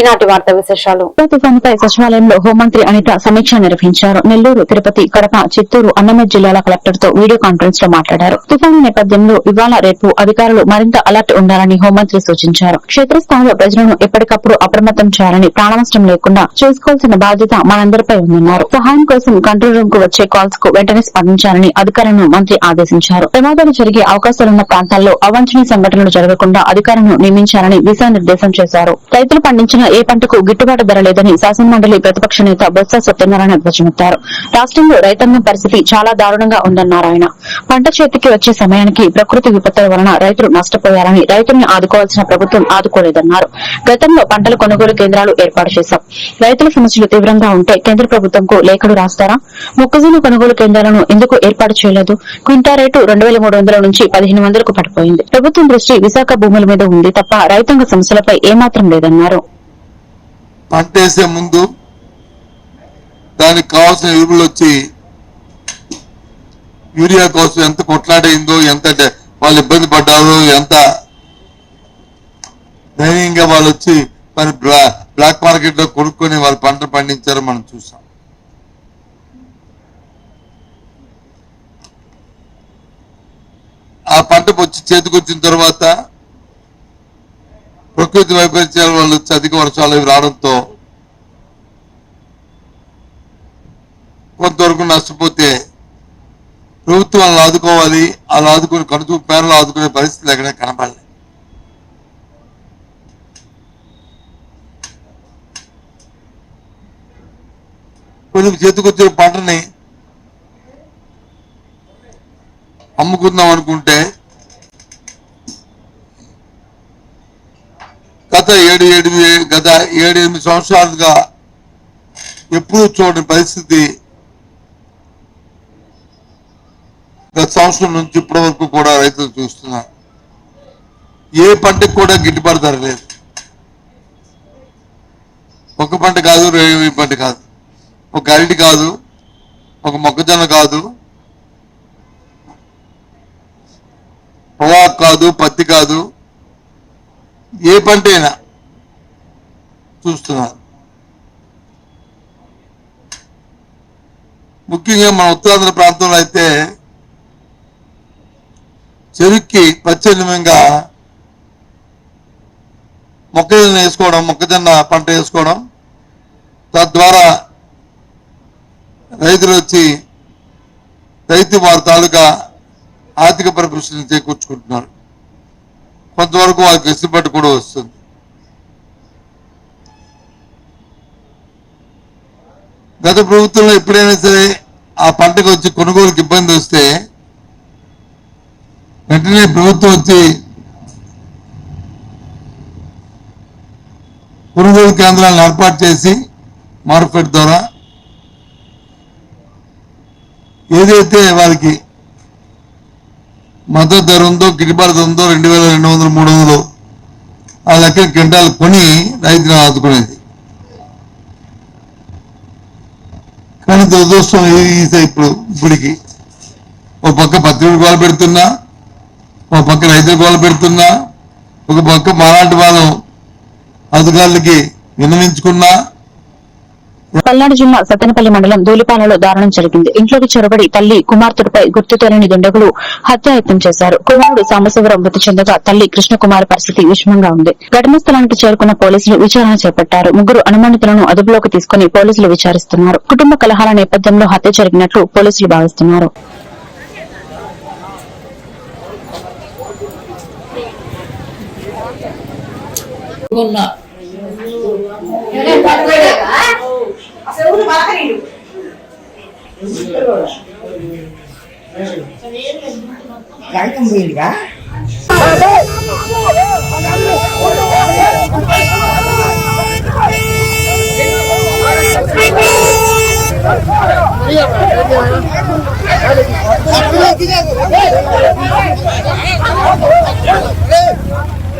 ఈనాటి వార్త విశేషాలు. తుఫానుపై సచివాలయంలో హోంమంత్రి అనిత సమీక్ష నిర్వహించారు. నెల్లూరు తిరుపతి కడప చిత్తూరు అన్నమయ్య జిల్లాల కలెక్టర్తో వీడియో కాన్ఫరెన్స్లో మాట్లాడారు. తుఫాను నేపథ్యంలో ఇవాళ రేపు అధికారులు మరింత అలర్ట్ ఉండాలని హోంమంత్రి సూచించారు. క్షేత్రస్థాయిలో ప్రజలను ఎప్పటికప్పుడు అప్రమత్తం చేయాలని ప్రాణనష్టం లేకుండా చూసుకోవాల్సిన బాధ్యత మనందరిపై ఉందన్నారు. సహాయం కోసం కంట్రోల్ రూమ్కు వచ్చే కాల్స్కు వెంటనే స్పందించాలని అధికారులను మంత్రి ఆదేశించారు. ప్రమాదాలు జరిగే అవకాశాలున్న ప్రాంతాల్లో అవాంఛనీయ సంఘటనలు జరగకుండా అధికారులను నియమించాలని దిశానిర్దేశం చేశారు. రైతులు పండించిన ఏ పంటకు గిట్టుబాటు ధర లేదని శాసనమండలి ప్రతిపక్ష నేత బొత్స సత్యనారాయణ ధ్వజమెత్తారు. రాష్ట్రంలో రైతాంగం పరిస్థితి చాలా దారుణంగా ఉందన్నారు ఆయన. పంట చేతికి వచ్చే సమయానికి ప్రకృతి విపత్తుల వలన రైతులు నష్టపోయారని రైతుల్ని ఆదుకోవాల్సిన ప్రభుత్వం ఆదుకోలేదన్నారు. గతంలో పంటల కొనుగోలు కేంద్రాలు ఏర్పాటు చేశాం. రైతుల సమస్యలు తీవ్రంగా ఉంటే కేంద్ర ప్రభుత్వంకు లేఖలు రాస్తారా? మొక్కజొన్న కొనుగోలు కేంద్రాలను ఎందుకు ఏర్పాటు చేయలేదు? క్వింటా రేటు రెండు వేల మూడు వందల నుంచి పదిహేను వందలకు పడిపోయింది. ప్రభుత్వం దృష్టి విశాఖ భూముల మీద ఉంది తప్ప రైతాంగ సమస్యలపై ఏమాత్రం లేదన్నారు. పంట వేసే ముందు దానికి కావాల్సిన ఎరువులు వచ్చి యూరియా కోసం ఎంత కొట్లాడైందో ఎంత వాళ్ళు ఇబ్బంది పడ్డారో ఎంత ధైర్యంగా వాళ్ళు వచ్చి మరి బ్లాక్ మార్కెట్లో కొనుక్కొని వాళ్ళు పంట పండించారో మనం చూసాం. ఆ పంట వచ్చి చేతికి వచ్చిన తర్వాత ప్రకృతి వైపరీత్యాల వల్ల అధిక వర్షాలు ఇవి రావడంతో కొంతవరకు నష్టపోతే ప్రభుత్వం వాళ్ళని ఆదుకోవాలి అలా ఆదుకుని కడుపు పేర్లు ఆదుకునే పరిస్థితులు ఎక్కడ కనపడలేదు కొన్ని చేతికొచ్చిన పంటని అమ్ముకుందాం అనుకుంటే గత ఏడు ఏడు గత ఏడు ఎనిమిది సంవత్సరాలుగా ఎప్పుడూ చూడని పరిస్థితి గత సంవత్సరం నుంచి ఇప్పటి వరకు కూడా రైతులు చూస్తున్నారు. ఏ పంటకు కూడా గిట్టుబాటు ధర లేదు. ఒక పంట కాదు రేవి పంట కాదు. ఒక అరటి కాదు ఒక మొక్కజొన్న కాదు పొగాకు కాదు పత్తి కాదు ఏ పంట అయినా చూస్తున్నారు. ముఖ్యంగా మన ఉత్తరాంధ్ర ప్రాంతంలో అయితే చెరుక్కి ప్రత్యామ్నాయంగా మొక్కజొన్న వేసుకోవడం మొక్కజొన్న పంట వేసుకోవడం తద్వారా రైతులు వచ్చి రైతు వారి తాలూకా ఆర్థిక పరిపుష్టిని చేకూర్చుకుంటున్నారు. కొంతవరకు వాళ్ళకి వెసులుబాటు కూడా వస్తుంది. గత ప్రభుత్వంలో ఎప్పుడైనా సరే ఆ పంటకు వచ్చి కొనుగోలుకి ఇబ్బంది వస్తే వెంటనే ప్రభుత్వం వచ్చి కొనుగోలు కేంద్రాలను ఏర్పాటు చేసి మార్కెట్ ద్వారా ఏదైతే వారికి మద్దతు ధర ఉందో గిట్టుబాటు ధర ఉందో రెండు వేల రెండు వందలు మూడు వందలు ఆ లెక్క క్వింటాలు కొని రైతులను ఆదుకునేది. కానీ దురదృష్టం ఇది ఇప్పుడు ఇప్పటికి. ఒక పక్క పత్రికలు గోల పెడుతున్నా ఒక పక్క రైతులు గోల పెడుతున్నా ఒక పక్క మాలాంటి వాళ్ళు అధికారులకి విన్నవించుకున్నా పల్నాడు జిల్లా సత్తెనపల్లి మండలం ధూళిపాలలో దారుణం జరిగింది. ఇంట్లోకి చొరబడి తల్లి కుమార్తెపై గుర్తు తెలియని దుండగులు హత్యాయత్నం చేశారు. కుమారుడు సాంబశివరం మృతి చెందగా తల్లి కృష్ణకుమారి పరిస్థితి విషమంగా ఉంది. ఘటన స్థలానికి చేరుకున్న పోలీసులు విచారణ చేపట్టారు. ముగ్గురు అనుమానితులను అదుపులోకి తీసుకుని పోలీసులు విచారిస్తున్నారు. కుటుంబ కలహాల నేపథ్యంలో హత్య జరిగినట్లు పోలీసులు భావిస్తున్నారు. ఉన్నా కాగితం పోయిందిగా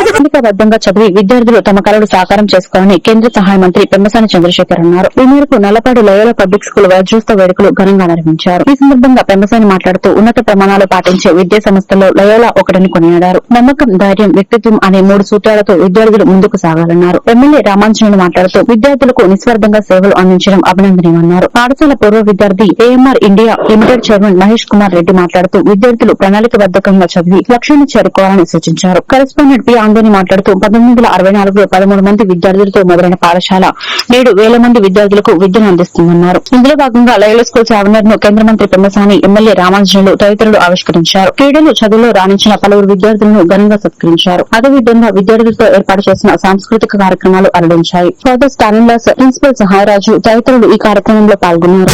ప్రణాళికాబద్దంగా చదివి విద్యార్థులు తమ కళలు సాకారం చేసుకోవాలని కేంద్ర సహాయ మంత్రి పెమ్మసాని చంద్రశేఖర్ అన్నారు. ఈ మేరకు నల్లపాడు లయోల పబ్లిక్ స్కూల్ వజ్రోత్సవ వేడుకలు ఘనంగా నిర్వహించారు. ఈ సందర్భంగా పెమ్మసాని మాట్లాడుతూ ఉన్నత ప్రమాణాలు పాటించే విద్యా సంస్థల్లో లయోలా ఒకటని కొనియాడారు. నమ్మకం ధైర్యం వ్యక్తిత్వం అనే మూడు సూత్రాలతో విద్యార్థులు ముందుకు సాగాలన్నారు. ఎమ్మెల్యే రామాంజనేయులు మాట్లాడుతూ విద్యార్థులకు నిస్వార్థంగా సేవలు అందించడం అభినందనీయమన్నారు. పాఠశాల పూర్వ విద్యార్థి AMR India limited chairman Mahesh Kumar Reddy మాట్లాడుతూ విద్యార్థులు ప్రణాళికబద్ధంగా చదివి లక్ష్యాన్ని చేరుకోవాలని సూచించారు. Correspondent P. ఆందోని మాట్లాడుతూ పంతొమ్మిది వందల అరవై నాలుగులో పదమూడు మంది విద్యార్థులతో మొదలైన పాఠశాల నేడు వేల మంది విద్యార్థులకు విద్యను అందిస్తుందన్నారు. ఇందులో భాగంగా లయల స్కూల్ చావనర్ను కేంద్ర మంత్రి పెమ్మసాని ఎమ్మెల్యే రామాంజనులు తదితరులు ఆవిష్కరించారు. క్రీడలు చదువులో రాణించిన పలువురు విద్యార్థులను ఘనంగా సత్కరించారు. అదేవిధంగా విద్యార్థులతో ఏర్పాటు చేసిన సాంస్కృతిక కార్యక్రమాలు అలరించాయి. ఫాదర్ స్టాలిన్లాస్ ప్రిన్సిపల్ సహాయరాజు తదితరులు ఈ కార్యక్రమంలో పాల్గొన్నారు.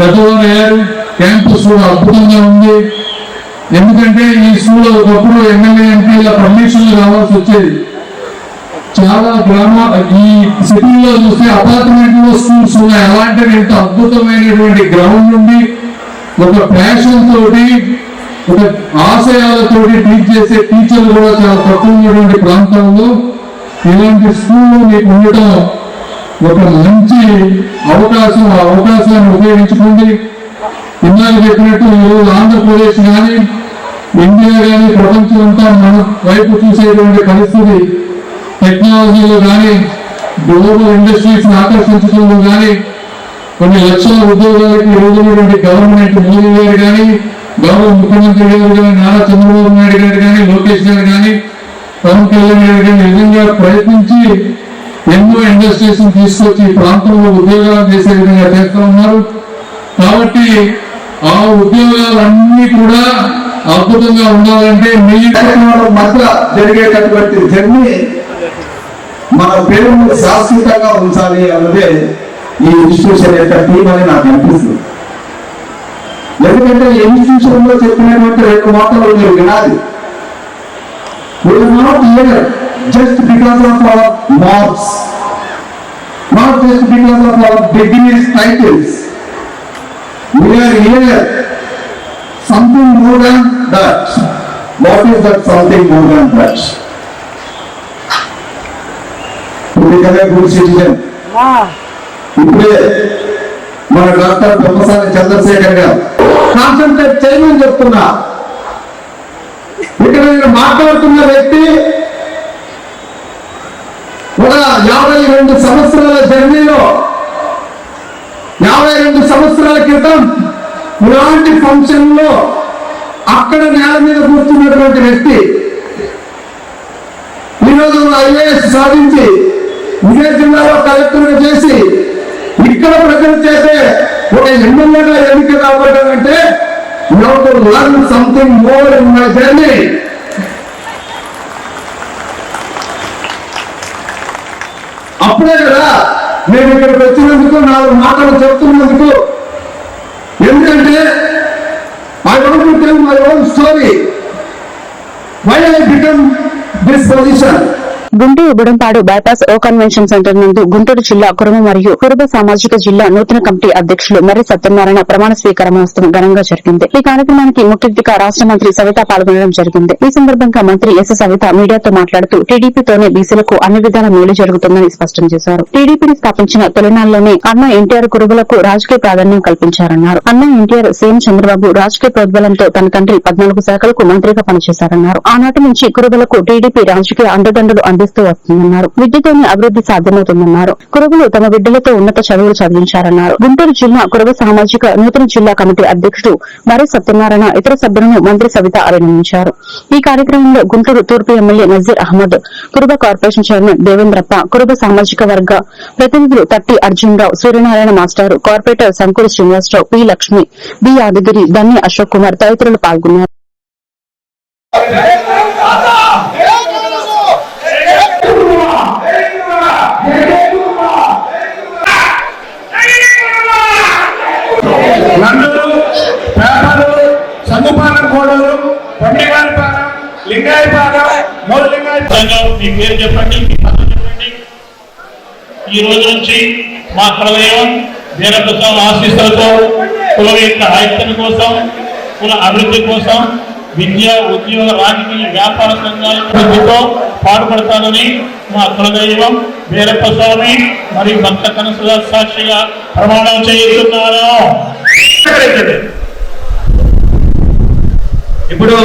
పెద్దవారు అయ్యారు. క్యాంపస్ కూడా అద్భుతంగా ఉంది. ఎందుకంటే ఈ స్కూల్ ఒకప్పుడు ఎమ్మెల్యే ఎంపీల పర్మిషన్లు రావాల్సి వచ్చేది. చాలా గ్రామ ఈ సిటీలో చూస్తే అపార్ట్మెంట్లో స్కూల్స్ ఉన్నాయి. అలాంటి ఇంత అద్భుతమైనటువంటి గ్రౌండ్ నుండి ఒక ప్యాషన్ తోటి ఒక ఆశయాలతోటి టీచ్ చేసే టీచర్లు కూడా చాలా తక్కువ ఉన్నటువంటి ప్రాంతంలో ఇలాంటి స్కూల్ మీకు ఉండటం ఒక మంచి అవకాశం ఆ అవకాశాన్ని ఉపయోగించుకోండి. ఇందాక చెప్పినట్టు ఈరోజు ఆంధ్రప్రదేశ్ కానీ ఇండియా కానీ ప్రపంచం అంతా మన వైపు చూసేటువంటి పరిస్థితి టెక్నాలజీలో కానీ గ్లోబల్ ఇండస్ట్రీస్ ఆకర్షించడంలో కానీ కొన్ని లక్షల ఉద్యోగాలకు ఎదుగుతున్నటువంటి గవర్నమెంట్ మోదీ గారు కానీ గౌరవ ముఖ్యమంత్రి గారు కానీ నారా చంద్రబాబు నాయుడు గారు కానీ లోకేష్ గారు కానీ పవన్ కళ్యాణ్ గారు కానీ నిజంగా ప్రయత్నించి ఎన్నో ఇండస్ట్రీస్ తీసుకొచ్చి ఈ ప్రాంతంలో ఉద్యోగాలు చేసే విధంగా చేస్తూ ఉన్నారు? కాబట్టి ఆ ఉద్యోగాలన్నీ కూడా అద్భుతంగా ఉండాలంటే మీ మధ్య జరిగేటటువంటి జర్నీ మన పేరును శాశ్వతంగా ఉంచాలి అన్నదే ఈ ఇన్స్టిట్యూషన్ యొక్క థీమ్ అని నాకు అనిపిస్తుంది. ఎందుకంటే ఇన్స్టిట్యూషన్లో చెప్పినటువంటి రెండు మాటలు మీరు వినాలి. We మనం just because of our marks, not just because of our degrees, titles. We are here something more than that. What is that something more than that? To become a good citizen. ఇప్పుడే మన doctor Bommasani Chandrasekhar గారు concentrate చేయమని చెప్తున్నా ఇక్కడ నేను మాట్లాడుతున్న వ్యక్తి ఒక యాభై రెండు సంవత్సరాల జర్నీలో యాభై రెండు సంవత్సరాల క్రితం ఇలాంటి ఫంక్షన్లో అక్కడ నేల మీద కూర్చున్నటువంటి వ్యక్తి ఈరోజు ఐఏఎస్ సాధించి ఇదే జిల్లాలో కలెక్టర్ చేసి ఇక్కడ ప్రజలు చేసే ఒక ఎమ్మెల్యేగా ఎన్నిక కాబట్టాలంటే అంటే to learn something more in my journey. అప్పుడే కదా నేను ఇక్కడికి వచ్చినందుకు నాలుగు మాటలు చెప్తున్నందుకు. ఎందుకంటే I want to tell my own story why I become this position Guntur Budampadu bypass O convention centre నందు గుంటూరు జిల్లా కురుమ మరియు కురుబ సామాజిక జిల్లా నూతన కమిటీ అధ్యక్షులు మర్రి సత్యనారాయణ ప్రమాణ స్వీకార మహోత్సవం ఘనంగా జరిగింది. ఈ కార్యక్రమానికి ముఖ్య రాష్ట మంత్రి సవిత పాల్గొనడం జరిగింది. ఈ సందర్భంగా మంత్రి ఎస్ సవిత మీడియాతో మాట్లాడుతూ టీడీపీతోనే బీసీలకు అన్ని విధాల మేలు జరుగుతుందని స్పష్టం చేశారు. టీడీపీని స్థాపించిన తొలినాళ్ళోనే అన్న ఎన్టీఆర్ కురుబులకు రాజకీయ ప్రాధాన్యం కల్పించారన్నారు. అన్న ఎన్టీఆర్ సీఎం చంద్రబాబు రాజకీయ ప్రోద్బలంతో తన తండ్రి పద్నాలుగు శాఖలకు మంత్రిగా పనిచేశారన్నారు. ఆనాటి నుంచి కురుబులకు టీడీపీ రాజకీయ అండదండలు అందిస్తూ వస్తుందన్నారు. విద్యతోనే అభివృద్ధి సాధ్యమవుతుందన్నారు. కురుగులు తమ బిడ్డలతో ఉన్నత చదువులు చదివించారన్నారు గుంటూరు జిల్లా కురుబ సామాజిక నూతన జిల్లా కమిటీ అధ్యక్షుడు మరి సత్యనారాయణ ఇతర సభ్యులను మంత్రి సవిత అభినందించారు. ఈ కార్యక్రమంలో గుంటూరు తూర్పు MLA Nazeer Ahmed Kuruba corporation chairman Devendrappa Kuruba సామాజిక వర్గ ప్రతినిధులు తట్టి అర్జున్రావు సూర్యనారాయణ మాస్టారు corporator Sankuri Srinivasarao P Lakshmi B Yadagiri Danni Ashok Kumar తదితరులు పాల్గొన్నారు. లింగాయపాలెం మూలలింగాయ మీ పేరు చెప్పండి మీ పదవి చెప్పండి. ఈ రోజు నుంచి మా కులదైవం వీరప్రసాద్ ఆశీస్సులతో కులం యొక్క ఐక్యత కోసం కుల అభివృద్ధి కోసం విద్య ఉద్యోగ రాజకీయ వ్యాపార సంఘాల అభివృద్ధితో పాటుపడతానని మా కులదైవం వీరప్ప స్వామి మరియు భక్త కనసుల సాక్షిగా ప్రమాణం చేస్తున్నాను. ఇప్పుడు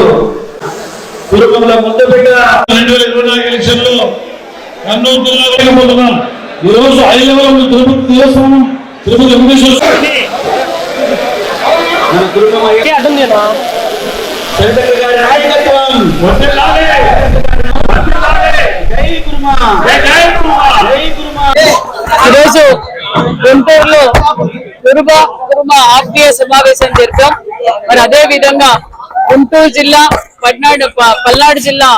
కుటుంబంలో రెండు వేల ఇరవై నాలుగు ఎలక్షన్లో కర్నూలు జిల్లా వెళ్ళిపోతున్నాం ఈ రోజు లెవెల్ తిరుపతి దేవస్థానం తిరుపతి వెంకటేశ్వర నాయకత్వం. ఈరోజు గుంటూరులో కురుబ కురుమ ఆత్మీయ సమావేశం జరిపాం. మరి అదే విధంగా గుంటూరు జిల్లా పడ్నాడు పల్నాడు జిల్లా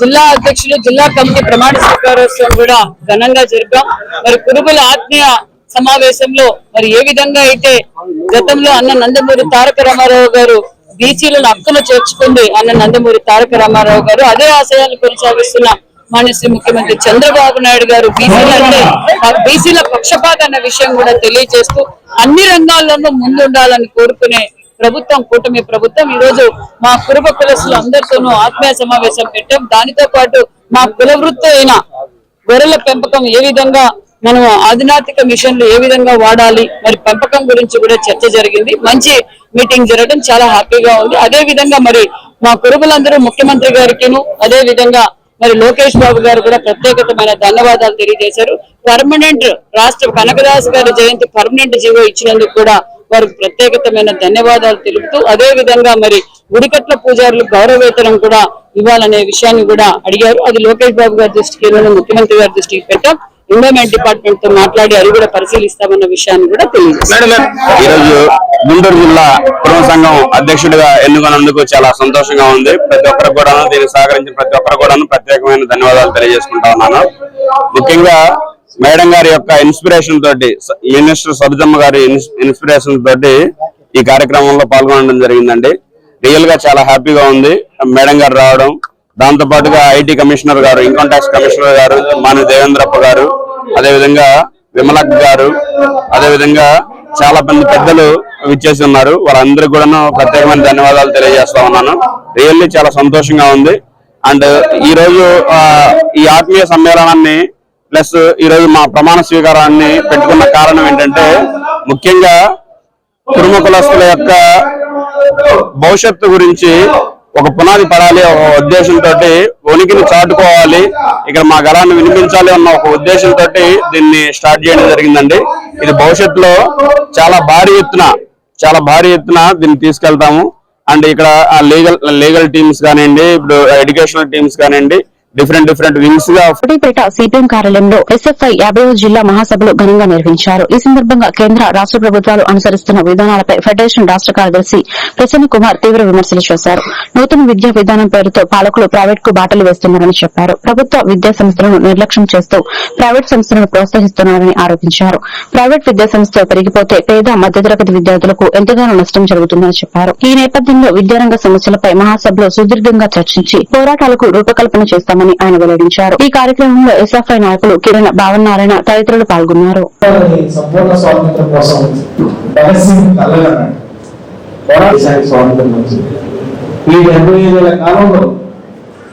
జిల్లా అధ్యక్షులు జిల్లా కమిటీ ప్రమాణ స్వీకారోత్సవం కూడా ఘనంగా జరిపాం. మరి కురుబుల ఆత్మీయ సమావేశంలో మరి ఏ విధంగా అయితే గతంలో అన్న నందమూరి తారక రామారావు గారు బీసీలను హక్కును చేర్చుకుంది అన్న నందమూరి తారక రామారావు గారు అదే ఆశయాన్ని కొనసాగిస్తున్న మాన్యశ్రీ ముఖ్యమంత్రి చంద్రబాబు నాయుడు గారు బీసీలంటే బీసీల పక్షపాత అన్న విషయం కూడా తెలియజేస్తూ అన్ని రంగాల్లోనూ ముందుండాలని కోరుకునే ప్రభుత్వం కూటమి ప్రభుత్వం ఈ రోజు మా కురుబ కులసులు అందరితోనూ ఆత్మీయ సమావేశం పెట్టాం. దానితో పాటు మా కుల వృత్తి అయిన గొర్రెల పెంపకం ఏ విధంగా మనం ఆధునాతిక మిషన్లు ఏ విధంగా వాడాలి మరి పెంపకం గురించి కూడా చర్చ జరిగింది. మంచి మీటింగ్ జరగడం చాలా హ్యాపీగా ఉంది. అదే విధంగా మరి మా కురుబులందరూ ముఖ్యమంత్రి గారికిను అదే విధంగా మరి లోకేష్ బాబు గారు కూడా ప్రత్యేకతమైన ధన్యవాదాలు తెలియజేశారు. పర్మనెంట్ రాష్ట్ర కనకదాస్ గారి జయంతి పర్మనెంట్ జీవో ఇచ్చినందుకు కూడా వారికి ప్రత్యేకతమైన ధన్యవాదాలు తెలుపుతూ అదే విధంగా మరి గుడికట్ల పూజారులు గౌరవేతనం కూడా ఇవ్వాలనే విషయాన్ని కూడా అడిగారు. అది లోకేష్ బాబు గారి దృష్టికి వెళ్ళిన ముఖ్యమంత్రి గారి దృష్టికి పెట్టాం. ఎండోమెంట్ డిపార్ట్మెంట్తో మాట్లాడి అది కూడా పరిశీలిస్తామన్న విషయాన్ని కూడా ఈరోజు గుంటూరు జిల్లా కుటుంబ సంఘం అధ్యక్షుడిగా ఎన్నుకున్నందుకు చాలా సంతోషంగా ఉంది. ప్రతి ఒక్కరు కూడా దీనికి సహకరించిన ప్రతి ఒక్కరు కూడా ప్రత్యేకమైన ధన్యవాదాలు తెలియజేసుకుంటా ఉన్నాను. ముఖ్యంగా మేడం గారి యొక్క ఇన్స్పిరేషన్ తోటి మినిస్టర్ సబిజమ్మ గారి ఇన్స్పిరేషన్ తోటి ఈ కార్యక్రమంలో పాల్గొనడం జరిగిందండి. రియల్గా చాలా హ్యాపీగా ఉంది. మేడం గారు రావడం దాంతో పాటుగా ఐటీ కమిషనర్ గారు ఇన్కమ్ ట్యాక్స్ కమిషనర్ గారు మాని దేవేంద్రప్ప గారు అదేవిధంగా విమలక్ గారు అదేవిధంగా చాలా మంది పెద్దలు విచ్చేసి ఉన్నారు వాళ్ళందరికీ కూడా ప్రత్యేకమైన ధన్యవాదాలు తెలియజేస్తా ఉన్నాను. రియల్లీ చాలా సంతోషంగా ఉంది. అండ్ ఈ రోజు ఈ ఆత్మీయ సమ్మేళనాన్ని ప్లస్ ఈరోజు మా ప్రమాణ స్వీకారాన్ని పెట్టుకున్న కారణం ఏంటంటే ముఖ్యంగా కుటుంబ కులస్తుల యొక్క భవిష్యత్తు గురించి ఒక పునాది పడాలి ఒక ఉద్దేశంతో ఉనికిని చాటుకోవాలి. ఇక్కడ మా గలాన్ని వినిపించాలి అన్న ఒక ఉద్దేశంతో దీన్ని స్టార్ట్ చేయడం జరిగిందండి. ఇది భవిష్యత్తులో చాలా భారీ ఎత్తున చాలా భారీ ఎత్తున దీన్ని తీసుకెళ్తాము. అండ్ ఇక్కడ లీగల్ లీగల్ టీమ్స్ కానివ్వండి ఇప్పుడు ఎడ్యుకేషనల్ టీమ్స్ కానివ్వండి డిఫరెంట్ డిఫరెంట్ వింగ్స్గా కోటిపేట సిపిఎం కార్యాలయంలో ఎస్ఎఫ్ఐ యాభై జిల్లా మహాసభలు ఘనంగా నిర్వహించారు. ఈ సందర్భంగా కేంద్ర రాష్ట ప్రభుత్వాలు అనుసరిస్తున్న విధానాలపై ఫెడరేషన్ రాష్ట కార్యదర్శి ప్రసన్న కుమార్ తీవ్ర విమర్శలు చేశారు. నూతన విద్యా విధానం పేరుతో పాలకులు ప్రైవేట్కు బాటలు వేస్తున్నారని చెప్పారు. ప్రభుత్వ విద్యా సంస్థలను నిర్లక్ష్యం చేస్తూ ప్రైవేట్ సంస్థలను ప్రోత్సహిస్తున్నారని ఆరోపించారు. ప్రైవేట్ విద్యా సంస్థ పెరిగిపోతే పేద మధ్యతరగతి విద్యార్థులకు ఎంతగానో నష్టం జరుగుతుందని చెప్పారు. ఈ నేపథ్యంలో విద్యారంగ సమస్యలపై మహాసభలో సుదీర్ఘంగా చర్చించి పోరాటాలకు రూపకల్పన చేస్తామని ఆయన వెల్లడించారు. ఈ కార్యక్రమంలో ఎస్ఎఫ్ఐ నాయకులు కిరణ్ భావనారాయణ తదితరులు పాల్గొన్నారు. ఈ డెబ్బై ఐదేళ్ళ కాలంలో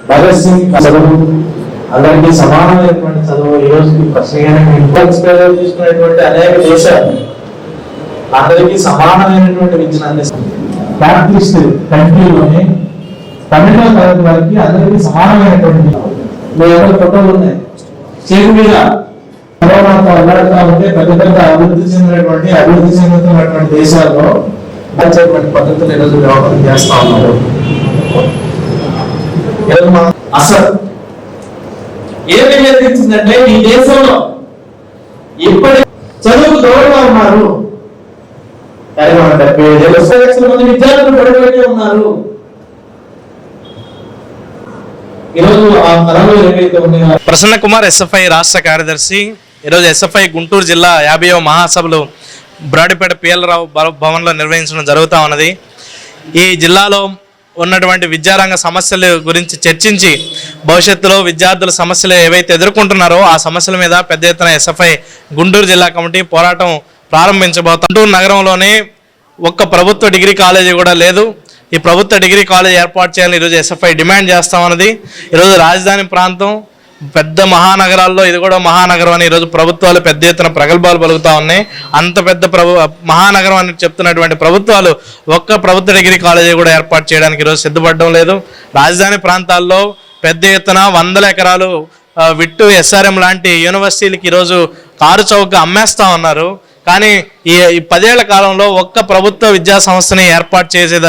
భగత్ సింగ్ చదువు అందరికీ సమానమైనటువంటి చదువు ఈ రోజుకి ప్రశ్న అనేక దేశాలు అందరికీ సమానమైనటువంటి విద్యను అందిస్తుంది క్యాపిటలిస్ట్ కంట్రీలోని పన్నెండవ తరగతి వారికి అందరికీ సమానమైనటువంటి మీ ఎవరి ఫోటోలు ఉన్నాయి. చేతి మీద అల్లాడుతా ఉంటే పెద్ద పెద్ద అభివృద్ధి చెందినటువంటి అభివృద్ధి చెందుతున్నటువంటి దేశాల్లో వచ్చేటువంటి పద్ధతులు ఈరోజు వ్యవహారం చేస్తా ఉన్నారు. అసలు ఏమి ఈ దేశంలో ఇప్పటి చదువుకు దూరంగా ఉన్నారు కానీ మన డెబ్బై ఐదు లక్షల లక్షల మంది విద్యార్థులు పడిపోయి ఉన్నారు ఈరోజు ఆ తరంలో ఏవైతే ఉన్నాయో ప్రసన్న కుమార్ ఎస్ఎఫ్ఐ రాష్ట్ర కార్యదర్శి ఈరోజు ఎస్ఎఫ్ఐ గుంటూరు జిల్లా యాభైవ మహాసభలు బ్రాడిపేట పిఎల్రావు రావు భవన్లో నిర్వహించడం జరుగుతూ ఉన్నది. ఈ జిల్లాలో ఉన్నటువంటి విద్యారంగ సమస్యల గురించి చర్చించి భవిష్యత్తులో విద్యార్థుల సమస్యలు ఏవైతే ఎదుర్కొంటున్నారో ఆ సమస్యల మీద పెద్ద ఎత్తున ఎస్ఎఫ్ఐ గుంటూరు జిల్లా కమిటీ పోరాటం ప్రారంభించబోతాం గుంటూరు నగరంలోనే ఒక్క ప్రభుత్వ డిగ్రీ కాలేజీ కూడా లేదు. ఈ ప్రభుత్వ డిగ్రీ కాలేజ్ ఏర్పాటు చేయాలని ఈరోజు ఎస్ఎఫ్ఐ డిమాండ్ చేస్తా ఉన్నది ఈరోజు రాజధాని ప్రాంతం పెద్ద మహానగరాల్లో ఇది కూడా మహానగరం అని ఈరోజు ప్రభుత్వాలు పెద్ద ఎత్తున ప్రగల్భాలు పలుకుతా ఉన్నాయి. అంత పెద్ద ప్రభు మహానగరం అని చెప్తున్నటువంటి ప్రభుత్వాలు ఒక్క ప్రభుత్వ డిగ్రీ కాలేజీ కూడా ఏర్పాటు చేయడానికి ఈరోజు సిద్ధపడడం లేదు. రాజధాని ప్రాంతాల్లో పెద్ద ఎత్తున వందల ఎకరాలు విట్టు ఎస్ఆర్ఎం లాంటి యూనివర్సిటీలకి ఈరోజు కారు చౌక అమ్మేస్తా ఉన్నారు. కానీ ఈ పదేళ్ళ కాలంలో ఒక్క ప్రభుత్వ విద్యా సంస్థని ఏర్పాటు చేసే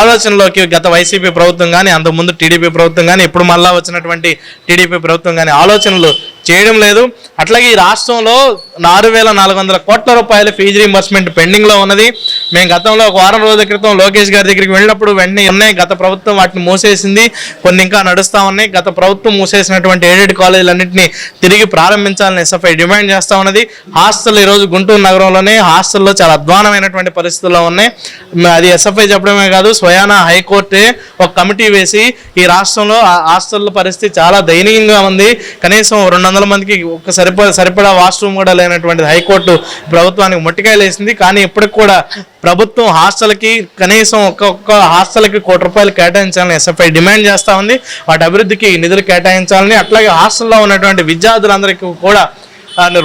ఆలోచనలోకి గత వైసీపీ ప్రభుత్వం కానీ అంతకుముందు టీడీపీ ప్రభుత్వం కానీ ఇప్పుడు మళ్ళా వచ్చినటువంటి టీడీపీ ప్రభుత్వం కానీ ఆలోచనలు చేయడం లేదు. అట్లాగే ఈ రాష్ట్రంలో ఆరు వేల నాలుగు వందల కోట్ల రూపాయల ఫీజు రీంబర్స్మెంట్ పెండింగ్లో ఉన్నది. మేము గతంలో ఒక వారం రోజుల క్రితం లోకేష్ గారి దగ్గరికి వెళ్ళినప్పుడు వెంటనే ఉన్నాయి. గత ప్రభుత్వం వాటిని మూసేసింది. కొన్ని ఇంకా నడుస్తూ ఉన్నాయి. గత ప్రభుత్వం మూసేసినటువంటి ఎయిడెడ్ కాలేజీలన్నింటినీ తిరిగి ప్రారంభించాలని ఎస్ఎఫ్ఐ డిమాండ్ చేస్తా ఉన్నది. హాస్టల్ ఈ రోజు గుంటూరు నగరంలోనే హాస్టల్లో చాలా అధ్వానమైనటువంటి పరిస్థితుల్లో ఉన్నాయి. అది ఎస్ఎఫ్ఐ చెప్పడమే కాదు స్వయాన హైకోర్టే ఒక కమిటీ వేసి ఈ రాష్ట్రంలో ఆ హాస్టల్ పరిస్థితి చాలా దయనీయంగా ఉంది. కనీసం రెండు వందల మందికి ఒక సరిపడా సరిపడా వాష్రూమ్ కూడా లేనటువంటి హైకోర్టు ప్రభుత్వానికి మొట్టికాయలు వేసింది కానీ ఇప్పటికి కూడా ప్రభుత్వం హాస్టల్కి కనీసం ఒక్కొక్క హాస్టల్కి కోటి రూపాయలు కేటాయించాలని ఎస్ఎఫ్ఐ డిమాండ్ చేస్తూ ఉంది. వాటి అభివృద్ధికి నిధులు కేటాయించాలని అట్లాగే హాస్టల్లో ఉన్నటువంటి విద్యార్థులందరికీ కూడా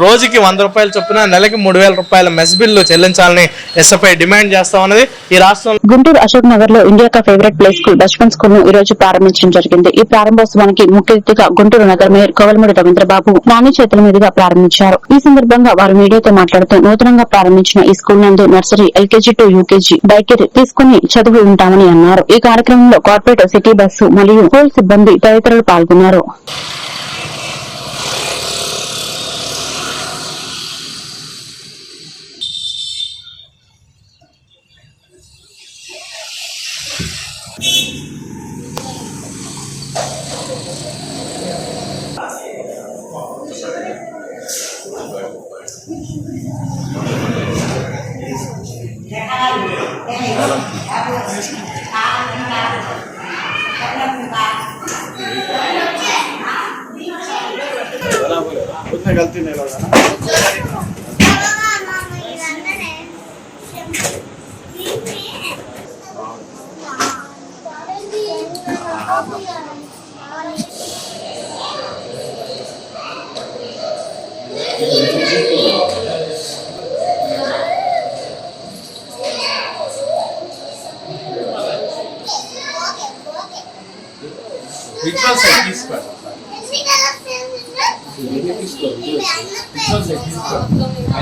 రోజుకి వంద రూపాయలు చొప్పున నెలకి మూడు వేల రూపాయల మెస్ బిల్లు చెల్లించాలని ఎస్ఎఫ్ఐ డిమాండ్ చేస్తా ఉన్నది. ఈ రాష్ట్రంలో గుంటూరు అశోక్ నగర్లో India favourite play school Bachpan స్కూల్ను ఈ రోజు ప్రారంభించడం జరిగింది. ఈ ప్రారంభోత్సవానికి ముఖ్య అతిథిగా గుంటూరు నగర మేయర్ కోవలమూడి రవీంద్రబాబు నాని చేతుల మీదుగా ప్రారంభించారు. ఈ సందర్భంగా వారు మీడియాతో మాట్లాడుతూ నూతనంగా ప్రారంభించిన ఈ స్కూల్ నందు nursery LKG to UKG daycare తీసుకుని చదువు ఉంటామని అన్నారు. ఈ కార్యక్రమంలో కార్పొరేట్ సిటీ బస్సు మరియు స్కూల్ సిబ్బంది తదితరులు పాల్గొన్నారు. उसमें गलती नहीं लगा बिग है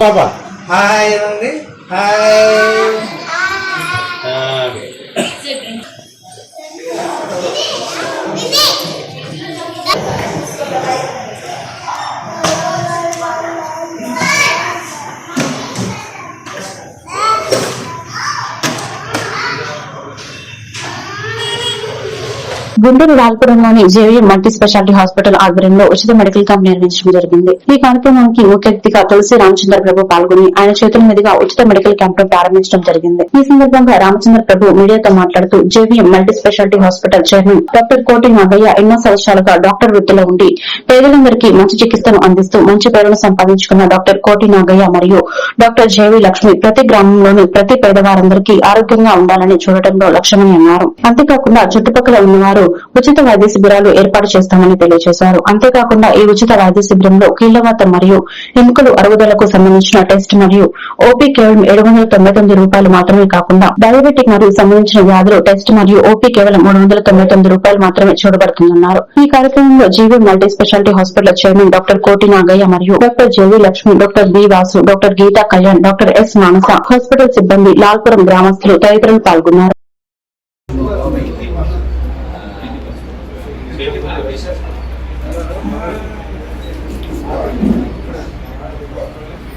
బాబా. హాయ్ రండి. హాయ్. గుంటూరు రాల్పురంలోని జేవీ మల్టీ స్పెషాలిటీ హాస్పిటల్ ఆధ్వర్యంలో ఉచిత మెడికల్ క్యాంప్ నిర్వహించడం జరిగింది. ఈ కార్యక్రమానికి ముఖ్య అతిథిగా తులసి రామచంద్ర ప్రభు పాల్గొని ఆయన చేతుల మీదుగా ఉచిత మెడికల్ క్యాంప్ను ప్రారంభించడం జరిగింది. ఈ సందర్భంగా రామచంద్ర ప్రభు మీడియాతో మాట్లాడుతూ JV multi speciality hospital chairman doctor Koti Nagayya ఎన్నో సంవత్సరాలుగా డాక్టర్ వృత్తిలో ఉండి పేదలందరికీ మంచి చికిత్సను అందిస్తూ మంచి పేరును సంపాదించుకున్న డాక్టర్ కోటి నాగయ్య మరియు డాక్టర్ జేవీ లక్ష్మి ప్రతి గ్రామంలోని ప్రతి పేదవారందరికీ ఆరోగ్యంగా ఉండాలని చూడటంలో లక్ష్యమని అన్నారు. అంతేకాకుండా చుట్టుపక్కల ఉన్నవారు ఉచిత వైద్య శిబిరాలు ఏర్పాటు చేస్తామని తెలియజేశారు. అంతేకాకుండా ఈ ఉచిత వైద్య శిబిరంలో కీళ్ళవాత మరియు ఎముకలు అరుగుదలకు సంబంధించిన టెస్ట్ మరియు ఓపీ కేవలం ఏడు వందల తొంభై తొమ్మిది రూపాయలు మాత్రమే కాకుండా డయాబెటిక్ మరియు సంబంధించిన వ్యాధులు టెస్ట్ మరియు ఓపీ కేవలం మూడు వందల తొంభై తొమ్మిది రూపాయలు మాత్రమే చూడబడుతుందన్నారు ఈ కార్యక్రమంలో GV multi speciality hospital chairman doctor Koti Nagayya మరియు doctor JV Lakshmi doctor B Vasu doctor Geetha Kalyan doctor S Manasa hospital సిబ్బంది లాల్పురం గ్రామస్తులు తదితరులు పాల్గొన్నారు.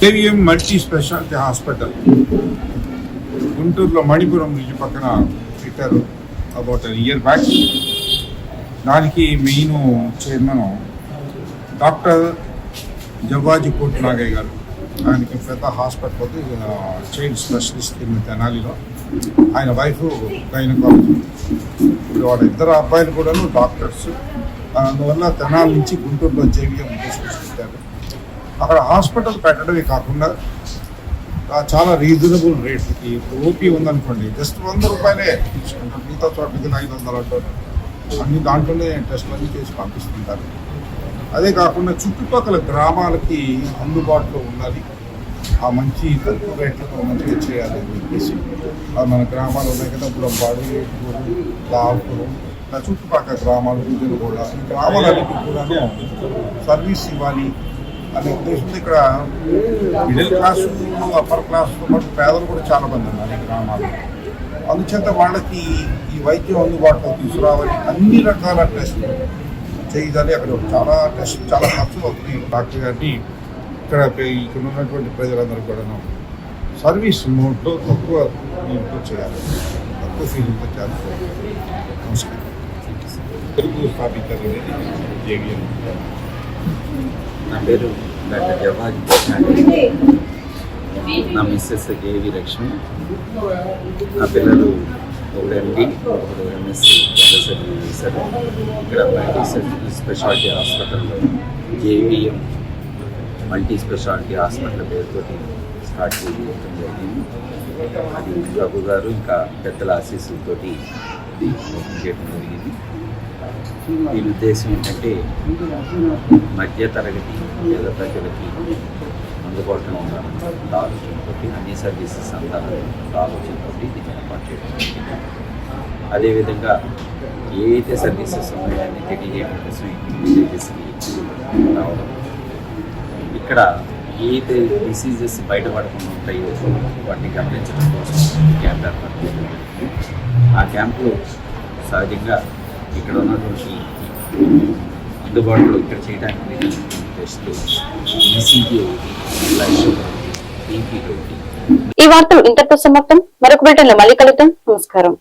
కేవీఎం మల్టీ స్పెషాలిటీ హాస్పిటల్ గుంటూరులో మణిపురం నుంచి పక్కన పెట్టారు అబౌట్ ఇయర్ బ్యాక్ దానికి main chairman doctor Javvaji Koti Nagayya గారు. ఆయనకి పెద్ద హాస్పిటల్ చైల్డ్ స్పెషలిస్ట్ ఇన్ తెనాలిలో. ఆయన వైఫ్ గైనకాలజీ. ఇప్పుడు వాళ్ళ ఇద్దరు అబ్బాయిలు కూడాను డాక్టర్స్. అందువల్ల తెనాలి నుంచి గుంటూరులో జేవిఎం తీసుకొచ్చారు అక్కడ హాస్పిటల్ పెట్టడమే కాకుండా చాలా రీజనబుల్ రేట్కి ఓపీ ఉందనుకోండి జస్ట్ వంద రూపాయలే. తీసుకుంటారు మిగతా చోట్లకి ఐదు వందలు అంటారు. అన్ని దాంట్లోనే టెస్ట్లు అన్ని చేసి పంపిస్తుంటారు. అదే కాకుండా చుట్టుపక్కల గ్రామాలకి అందుబాటులో ఉండాలి ఆ మంచి తక్కువ రేట్లతో మంచిగా చేయాలి అని చెప్పేసి. మన గ్రామాలు ఉన్నాయి కదా బుడంపాడు ఏటుకూరు లావుకూరు నా చుట్టుపక్కల గ్రామాలు గిరిజన కూడా ఈ గ్రామాలన్నిటికీ కూడాను సర్వీస్ ఇవ్వాలి అనే ఉద్దేశంతో ఇక్కడ మిడిల్ క్లాస్ అప్పర్ క్లాస్ పాటు పేదలు కూడా చాలా మంది ఉన్నారు ఈ గ్రామాల్లో. అందుచేత వాళ్ళకి వైద్యం అందుబాటులో తీసుకురావాలి. అన్ని రకాల టెస్టులు చేయాలి అక్కడ చాలా టెస్ట్ చాలా ఖర్చులు అవుతున్నాయి. డాక్టర్ గారిని ఇక్కడ ఇక్కడ ఉన్నటువంటి ప్రజలందరూ కూడాను సర్వీస్ మోడ్లో తక్కువ దీంతో చేయాలి. తక్కువ ఫీలింగ్తో చేయాలి. నమస్కారం. తెలుగు స్థాపించారు అనేది జేవిఎం నా పేరు డాక్టర్ జవాహర్ నా మిస్సెస్ జేవి లక్ష్మి. నా పిల్లలు ఒకడు ఎండి ఒకడు ఎంఎస్సి జనరల్ చేశారు ఇక్కడ మల్టీ స్పెషాలిటీ హాస్పిటల్లో జేవిఎం మల్టీ స్పెషాలిటీ హాస్పిటల్ పేరుతో స్టార్ట్ చేయడం జరిగింది. అది బాబు గారు ఇంకా పెద్దల ఆశీస్సులతో ఓపెన్ చేయడం జరిగింది. దీని ఉద్దేశం ఏంటంటే మధ్య తరగతి పేద ప్రజలకి అందుబాటులో ఉండాలన్న ఆలోచనతో అన్ని సర్వీసెస్ అంతా ఆలోచనతో దీన్ని ఏర్పాటు చేయడం అదేవిధంగా ఏదైతే సర్వీసెస్ ఉన్నాయో అన్ని తెలియజేయడం కోసం విలేజెస్కి రావడం. ఇక్కడ ఏదైతే డిసీజెస్ బయటపడకుండా ఉంటాయో వాటిని గమనించడం కోసం క్యాంప్ ఏర్పాటు చేయడం ఆ క్యాంపులో సహజంగా ఇక్కడ ఉన్నటువంటి అందుబాటులో ఇక్కడ చేయడానికి టెస్ట్లు ఈసీజీ ఒకటి ఈ వార్తలు ఇంతటితో సమాప్తం. మరొక బులెటిన్లో మళ్ళీ కలుద్దాం. నమస్కారం.